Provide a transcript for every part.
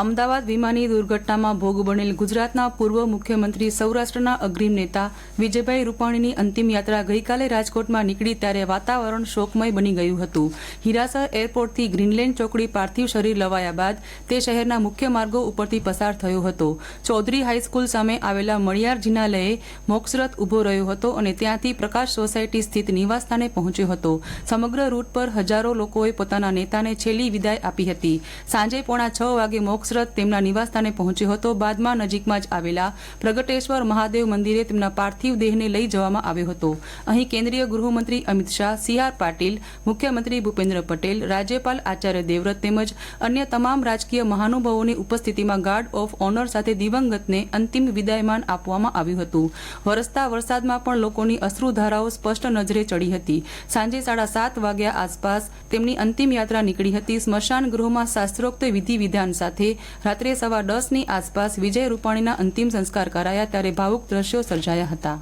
અમદાવાદ વિમાની દુર્ઘટનામાં ભોગ બનેલ ગુજરાતના પૂર્વ મુખ્યમંત્રી સૌરાષ્ટ્રના અગ્રીમ નેતા વિજયભાઈ રૂપાણીની અંતિમ યાત્રા ગઈકાલે રાજકોટમાં નીકળી ત્યારે વાતાવરણ શોકમય બની ગયું હતું. હિરાસર એરપોર્ટથી ગ્રીનલેન્ડ ચોકડી પાર્થિવ શરીર લવાયા બાદ તે શહેરના મુખ્ય માર્ગો ઉપરથી પસાર થયો હતો. ચૌધરી હાઈસ્કૂલ સામે આવેલા મળિયાર જિનાલયે મોક્ષરથ ઊભો રહ્યો હતો અને ત્યાંથી પ્રકાશ સોસાયટી સ્થિત નિવાસસ્થાને પહોંચ્યો હતો. સમગ્ર રૂટ પર હજારો લોકોએ પોતાના નેતાને છેલ્લી વિદાય આપી હતી. સાંજે પોણા છ વાગે મોક્ષરથ તેમના નિવાસસ્થાને પહોંચ્યો હતો. બાદમાં નજીકમાં જ આવેલા પ્રગટેશ્વર મહાદેવ મંદિરે તેમના પાર્થિવ દેહને લઈ જવામાં આવ્યો હતો. અહીં કેન્દ્રીય ગૃહમંત્રી અમિત શાહ, સી આર પાટીલ, મુખ્યમંત્રી ભૂપેન્દ્ર પટેલ, રાજ્યપાલ આચાર્ય દેવવ્રત તેમજ અન્ય તમામ રાજકીય મહાનુભાવોની ઉપસ્થિતિમાં ગાર્ડ ઓફ ઓનર સાથે દિવંગતને અંતિમ વિદાયમાન આપવામાં આવ્યું હતું. વરસતા વરસાદમાં પણ લોકોની અશ્રુધારાઓ સ્પષ્ટ નજરે ચડી હતી. સાંજે સાડા સાત વાગ્યા આસપાસ તેમની અંતિમ યાત્રા નીકળી હતી. સ્મશાન ગૃહમાં શાસ્ત્રોક્ત વિધિ વિધાન સાથે રાત્રે સવા દસની આસપાસ વિજય રૂપાણીના અંતિમ સંસ્કાર કરાયા ત્યારે ભાવુક દ્રશ્યો સર્જાયા હતા.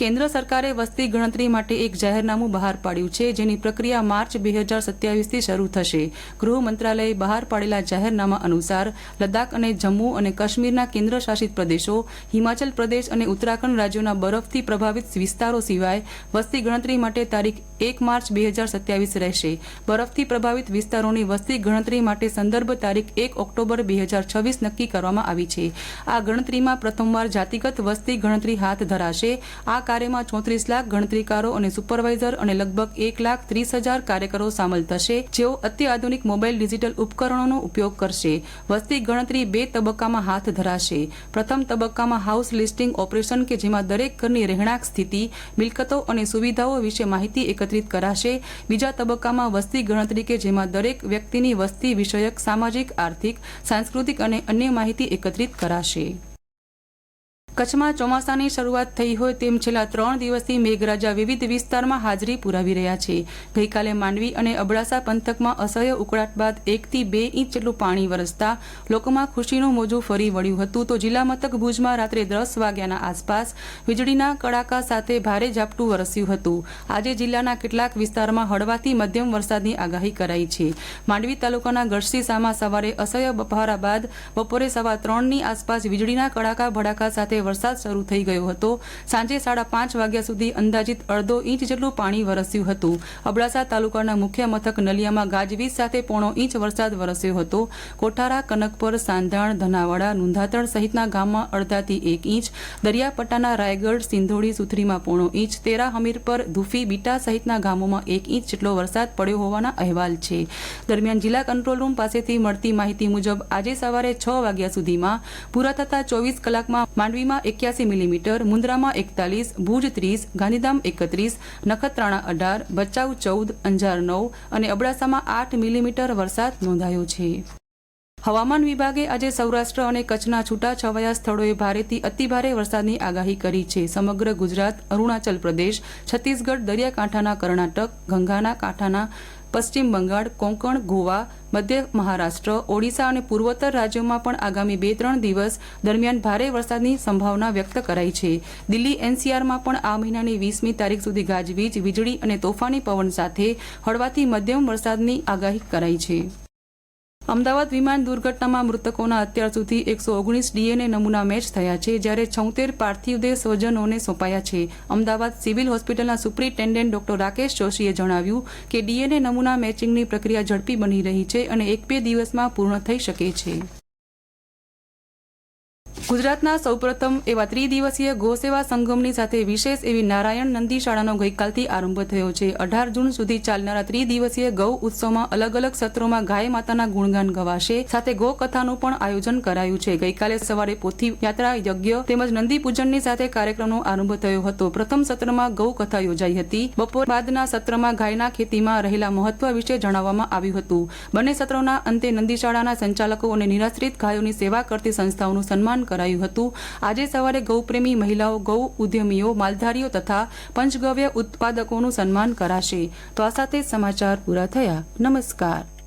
કેન્દ્ર સરકારે વસ્તી ગણતરી માટે એક જાહેરનામું બહાર પાડ્યું છે, જેની પ્રક્રિયા માર્ચ બે હજાર સત્યાવીસથી શરૂ થશે. ગૃહ મંત્રાલયે બહાર પાડેલા જાહેરનામા અનુસાર, લદ્દાખ અને જમ્મુ અને કાશ્મીરના કેન્દ્ર શાસિત પ્રદેશો, હિમાચલ પ્રદેશ અને ઉત્તરાખંડ રાજ્યોના બરફથી પ્રભાવિત વિસ્તારો સિવાય વસ્તી ગણતરી માટે તારીખ એક માર્ચ બે હજાર સત્યાવીસ રહેશે. બરફથી પ્રભાવિત વિસ્તારોની વસ્તી ગણતરી માટે સંદર્ભ તારીખ એક ઓક્ટોબર બે હજાર છવ્વીસ નક્કી કરવામાં આવી છે. આ ગણતરીમાં પ્રથમવાર જાતિગત વસ્તી ગણતરી હાથ ધરાશે. આ કાર્યમાં ચોત્રીસ લાખ ગણતરીકારો અને સુપરવાઇઝર અને લગભગ એક લાખ ત્રીસ હજાર કાર્યકરો સામેલ થશે. જેઓ અત્યાધુનિક મોબાઈલ ડિજિટલ ઉપકરણોનો ઉપયોગ કરશે. વસ્તી ગણતરી બે તબક્કામાં હાથ ધરાશે. પ્રથમ તબક્કામાં હાઉસ લિસ્ટિંગ ઓપરેશન કે જેમાં દરેક ઘરની રહેણાંક સ્થિતિ, મિલકતો અને સુવિધાઓ વિશે માહિતી એકત્રિત કરાશે. બીજા તબક્કામાં વસ્તી ગણતરી કે જેમાં દરેક વ્યક્તિની વસ્તી વિષયક, સામાજિક, આર્થિક, સાંસ્કૃતિક અને અન્ય માહિતી એકત્રિત કરાશે. કચ્છમાં ચોમાસાની શરૂઆત થઈ હોય તેમ છેલ્લા ત્રણ દિવસથી મેઘરાજા વિવિધ વિસ્તારમાં હાજરી પુરાવી રહ્યા છે. ગઈકાલે માંડવી અને અબડાસા પંથકમાં અસહ્ય ઉકળાટ બાદ એકથી બે ઇંચ જેટલું પાણી વરસતા લોકોમાં ખુશીનું મોજું ફરી વળ્યું હતું. તો જિલ્લા મથક ભુજમાં રાત્રે દસ વાગ્યાના આસપાસ વીજળીના કડાકા સાથે ભારે ઝાપટું વરસ્યું હતું. આજે જિલ્લાના કેટલાક વિસ્તારમાં હળવાથી મધ્યમ વરસાદની આગાહી કરાઈ છે. માંડવી તાલુકાના ગઢસીસામાં સવારે અસહ્ય બપહારા બાદ બપોરે સવા ત્રણની આસપાસ વીજળીના કડાકા ભડાકા સાથે વરસાદ શરૂ થઈ ગયો હતો. સાંજે સાડા પાંચ વાગ્યા સુધી અંદાજિત અડધો ઇંચ જેટલું પાણી વરસ્યું હતું. અબડાસા તાલુકાના મુખ્ય મથક નલિયામાં ગાજવીજ સાથે પોણો ઇંચ વરસાદ વરસ્યો હતો. કોઠારા, કનકપર, સાંધાણ, ધનાવાડા, નુંધાતણ સહિતના ગામમાં અડધાથી એક ઇંચ, દરિયાપટ્ટાના રાયગઢ, સિંધોડી સુથરીમાં પોણો ઇંચ, તેરા, હમીરપર, ધુફી, બીટા સહિતના ગામોમાં એક ઇંચ જેટલો વરસાદ પડ્યો હોવાના અહેવાલ છે. દરમિયાન જિલ્લા કંટ્રોલ રૂમ પાસેથી મળતી માહિતી મુજબ આજે સવારે છ વાગ્યા સુધીમાં પૂરા થતા ચોવીસ કલાકમાં માંડવીમાં એક્યાસી મિલીમીટર મુન્દ્રામાં એકતાલીસ, ભુજ ત્રીસ, ગાંધીધામ એકત્રીસ, નખત્રાણા અઢાર, ભચાઉ ચૌદ, અંજાર નવ અને અબડાસામાં આઠ મિલીમીટર વરસાદ નોંધાયો છે. હવામાન વિભાગે આજે સૌરાષ્ટ્ર અને કચ્છના છૂટાછવાયા સ્થળોએ ભારેથી અતિભારે વરસાદની આગાહી કરી છે. સમગ્ર ગુજરાત, અરુણાચલ પ્રદેશ, છત્તીસગઢ, દરિયાકાંઠાના કર્ણાટક, ગંગાના કાંઠાના પશ્ચિમ બંગાળ, કોંકણ, ગોવા, મધ્ય મહારાષ્ટ્ર, ઓડિશા અને પૂર્વોત્તર રાજ્યોમાં પણ આગામી બે ત્રણ દિવસ દરમિયાન ભારે વરસાદની સંભાવના વ્યક્ત કરાઈ છે. દિલ્હી એનસીઆરમાં પણ આ મહિનાની વીસમી તારીખ સુધી ગાજવીજ, વીજળી અને તોફાની પવન સાથે હળવાથી મધ્યમ વરસાદની આગાહી કરાઈ છે. અમદાવાદ વિમાન દુર્ઘટનામાં મૃતકોના અત્યાર સુધી એકસો ઓગણીસ ડીએનએ નમૂના મેચ થયા છે, જ્યારે છોતેર પાર્થિવદેહ સ્વજનોને સોંપાયા છે. અમદાવાદ સિવિલ હોસ્પિટલના સુપ્રિન્ટેન્ડન્ટ ડોક્ટર રાકેશ જોશીએ જણાવ્યું કે ડીએનએ નમૂના મેચિંગની પ્રક્રિયા ઝડપી બની રહી છે અને એક બે દિવસમાં પૂર્ણ થઈ શકે છે. ગુજરાતના સૌપ્રથમ એવા ત્રિદિવસીય ગોસેવા સંગમની સાથે વિશેષ એવી નારાયણ નંદી શાળાનો ગઈકાલથી આરંભ થયો છે. અઢાર જૂન સુધી ચાલનારા ત્રિદિવસીય ગૌ ઉત્સવમાં અલગ અલગ સત્રોમાં ગાય માતાના ગુણગાન ગવાશે. સાથે ગૌ કથાનું પણ આયોજન કરાયું છે. ગઈકાલે સવારે પોથી યાત્રા યજ્ઞ તેમજ નંદી પૂજનની સાથે કાર્યક્રમનો આરંભ થયો હતો. પ્રથમ સત્રમાં ગૌ કથા યોજાઈ હતી. બપોર બાદના સત્રમાં ગાયના ખેતીમાં રહેલા મહત્વ વિશે જણાવવામાં આવ્યું હતું. બંને સત્રોના અંતે નંદીશાળાના સંચાલકો અને નિરાશ્રિત ગાયોની સેવા કરતી સંસ્થાઓનું સન્માન કરાયું હતું. આજે સવારે ગૌપ્રેમી મહિલાઓ, ગૌ ઉદ્યમીઓ, માલધારીઓ તથા પંચગવ્ય ઉત્પાદકોનું સન્માન કરાશે. તો આ સાથે સમાચાર પૂરા થયા. નમસ્કાર.